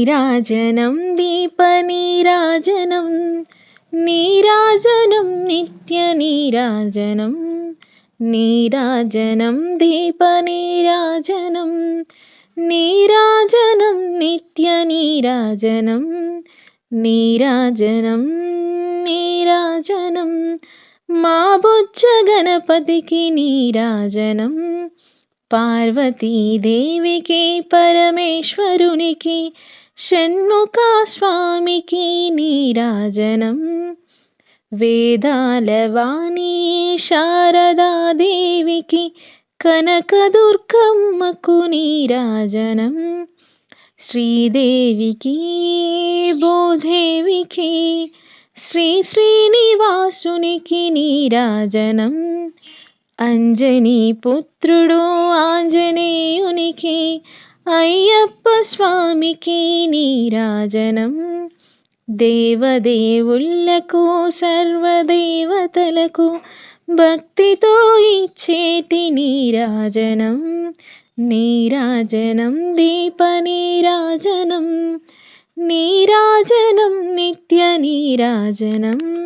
नीराजनं दीपनीराजनं नीराजनं नित्यनीराजनं नीराजनं दीपनीराजनं नीराजनं नीराजनम् मा बुज्जगणपतिके नीराजनम् पार्वती देविकी परमेश्व నీరాజనం పార్వతీదేవికి పరమేశ్వరునికి షణ్ముఖ స్వామికి నీరాజనం వేదాల వాణి శారదాదేవికి కనకదుర్గమ్మకు నీరాజనం శ్రీదేవికి భూదేవికి శ్రీ శ్రీనివాసునికి నీరాజనం అంజనీ పుత్రుడు ఆంజనేయునికి అయ్యప్ప స్వామికి నీరాజనం. దేవదేవుళ్ళకు సర్వదేవతలకు భక్తితో ఇచ్చేటి నీరాజనం. నీరాజనం దీప నీరాజనం. నీరాజనం నిత్య నీరాజనం.